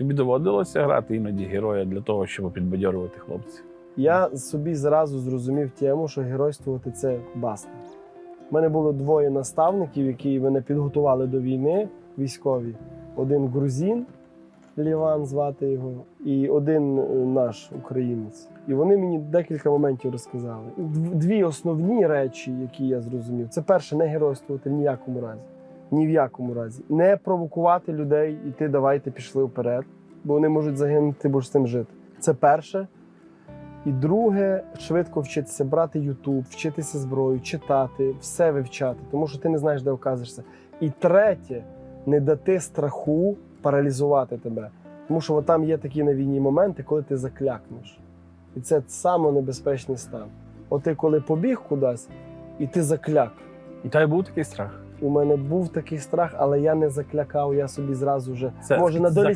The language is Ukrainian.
Тобі доводилося грати іноді героя для того, щоб підбадьорювати хлопців. Я собі зразу зрозумів тему, що геройствувати це баста. У мене було двоє наставників, які мене підготували до війни військові. Один грузин, Ліван звати його, і один е, наш українець. І вони мені декілька моментів розказали. Дві основні речі, які я зрозумів, це перше, не геройствувати в ніякому разі. Ні в якому разі. Не провокувати людей, і ти давайте пішли вперед, бо вони можуть загинути, ти будеш з цим жити. Це перше. І друге, швидко вчитися брати Ютуб, вчитися зброю, читати, все вивчати, тому що ти не знаєш, де оказишся. І третє, не дати страху паралізувати тебе. Тому що там є такі на війні моменти, коли ти заклякнеш. І це саме стан. От ти коли побіг кудись, і ти закляк. І тебе був такий страх. У мене був такий страх, але я не заклякав, я собі зразу вже Це може на долі